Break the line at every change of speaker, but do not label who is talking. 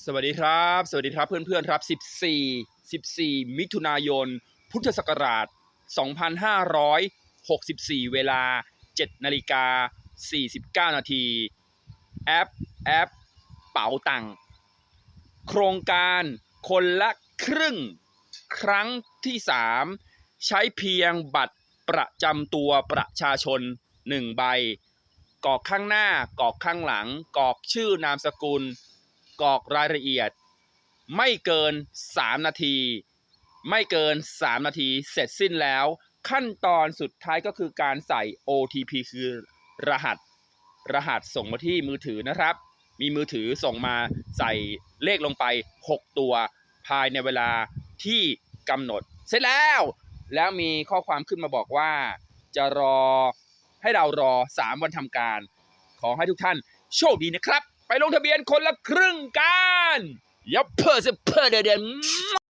สวัสดีครับ สวัสดีครับเพื่อนๆครับ 14 14 มิถุนายน พุทธศักราช 2564 เวลา 7 นาฬิกา 49 นาที แอป แอป เป๋าตังค์โครงการคนละครึ่ง ครั้งที่ 3 ใช้เพียงบัตรประจำตัวประชาชน 1 ใบกรอกข้างหน้ากรอกข้างหลังกรอกชื่อนามสกุล กรอกรายละเอียด ไม่เกิน 3 นาที ไม่เกิน 3 นาทีเสร็จสิ้นแล้ว ขั้นตอนสุดท้ายก็คือการใส่ OTP คือรหัส รหัสส่งมาที่มือถือนะครับ มีมือถือส่งมาใส่เลขลงไป 6 ตัว ภายในเวลาที่กำหนด เสร็จแล้ว แล้วมีข้อความขึ้นมาบอกว่า จะรอให้เรารอ 3 วันทำการ ขอให้ทุกท่านโชคดีนะครับ ลงทะเบียนคนละครึ่งกันยับเพอร์เซเพอร์เดือน